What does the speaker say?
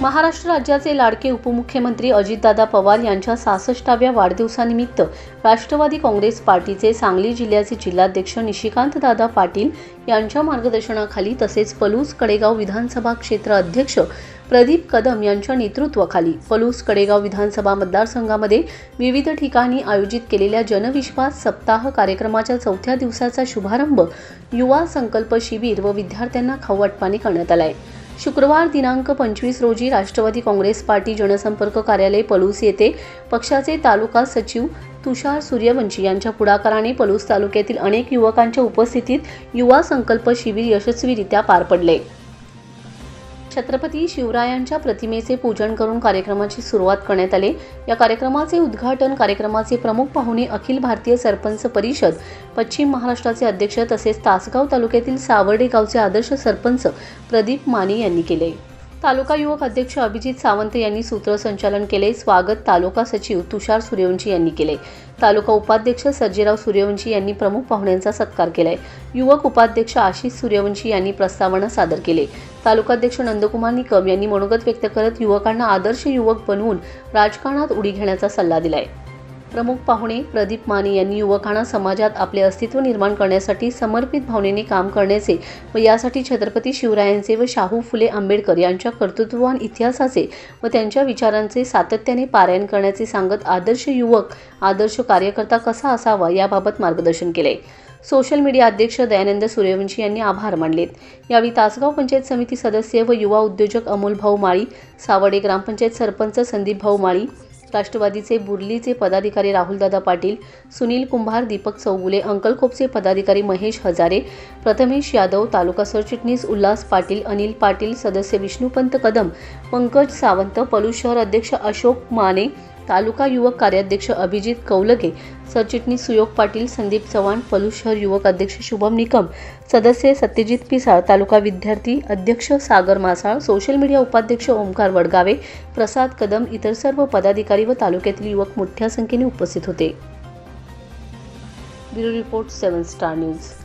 महाराष्ट्र राज्याचे लाडके उपमुख्यमंत्री अजितदादा पवार यांच्या सहासष्टाव्या वाढदिवसानिमित्त राष्ट्रवादी काँग्रेस पार्टीचे सांगली जिल्ह्याचे जिल्हाध्यक्ष निशिकांत दादा पाटील यांच्या मार्गदर्शनाखाली तसेच पलूस कडेगाव विधानसभा क्षेत्र अध्यक्ष प्रदीप कदम यांच्या नेतृत्वाखाली पलूस कडेगाव विधानसभा मतदारसंघामध्ये विविध ठिकाणी आयोजित केलेल्या जनविश्वास सप्ताह कार्यक्रमाच्या चौथ्या दिवसाचा शुभारंभ युवा संकल्प शिबिर व विद्यार्थ्यांना खाऊवाटपाने करण्यात आलाय. शुक्रवार दिनांक पंचवीस रोजी राष्ट्रवादी काँग्रेस पार्टी जनसंपर्क कार्यालय पलूस येथे पक्षाचे तालुका सचिव तुषार सूर्यवंशी यांच्या पुढाकाराने पलूस तालुक्यातील अनेक युवकांच्या उपस्थितीत युवा संकल्प शिबिर यशस्वीरित्या पार पडले. छत्रपती शिवरायांच्या प्रतिमेचे पूजन करून कार्यक्रमाची सुरुवात करण्यात आली. या कार्यक्रमाचे उद्घाटन कार्यक्रमाचे प्रमुख पाहुणे अखिल भारतीय सरपंच परिषद पश्चिम महाराष्ट्राचे अध्यक्ष तसेच तासगाव तालुक्यातील सावर्डे गावचे आदर्श सरपंच प्रदीप माने यांनी केले. तालुका युवक अध्यक्ष अभिजित सावंत यांनी सूत्रसंचालन केले. स्वागत तालुका सचिव तुषार सूर्यवंशी यांनी केले. तालुका उपाध्यक्ष सर्जेराव सूर्यवंशी यांनी प्रमुख पाहुण्यांचा सत्कार केलाय. युवक उपाध्यक्ष आशिष सूर्यवंशी यांनी प्रस्तावना सादर केले. तालुकाध्यक्ष नंदकुमार निकम यांनी मनोगत व्यक्त करत युवकांना आदर्श युवक बनवून राजकारणात उडी घेण्याचा सल्ला दिलाय. प्रमुख पाहुणे प्रदीप माने यांनी युवकांना समाजात आपले अस्तित्व निर्माण करण्यासाठी समर्पित भावनेने काम करण्याचे व यासाठी छत्रपती शिवरायांचे व शाहू फुले आंबेडकर यांच्या कर्तृत्ववान इतिहासाचे व त्यांच्या विचारांचे सातत्याने पारायण करण्याचे सांगत आदर्श युवक आदर्श कार्यकर्ता कसा असावा याबाबत मार्गदर्शन केले. सोशल मीडिया अध्यक्ष दयानंद सूर्यवंशी यांनी आभार मानलेत. यावेळी तासगाव पंचायत समिती सदस्य व युवा उद्योजक अमोल भाऊ माळी सावडे ग्रामपंचायत सरपंच संदीप भाऊ माळी राष्ट्रवादीचे बुर्लीचे पदाधिकारी राहुलदादा पाटील सुनील कुंभार दीपक चौगुले अंकलखोपचे पदाधिकारी महेश हजारे प्रथमेश यादव तालुका सरचिटणीस उल्हास पाटील अनिल पाटील सदस्य विष्णुपंत कदम पंकज सावंत पलू शहर अध्यक्ष अशोक माने तालुका युवक कार्याध्यक्ष अभिजित कौलगे सरचिटणीस सुयोग पाटील संदीप चव्हाण पलूस शहर युवक अध्यक्ष शुभम निकम सदस्य सत्यजित पिसाळ तालुका विद्यार्थी अध्यक्ष सागर मासाळ सोशल मीडिया उपाध्यक्ष ओमकार वडगावे प्रसाद कदम इतर सर्व पदाधिकारी व तालुक्यातील युवक मोठ्या संख्येने उपस्थित होते. Bureau report seven star news.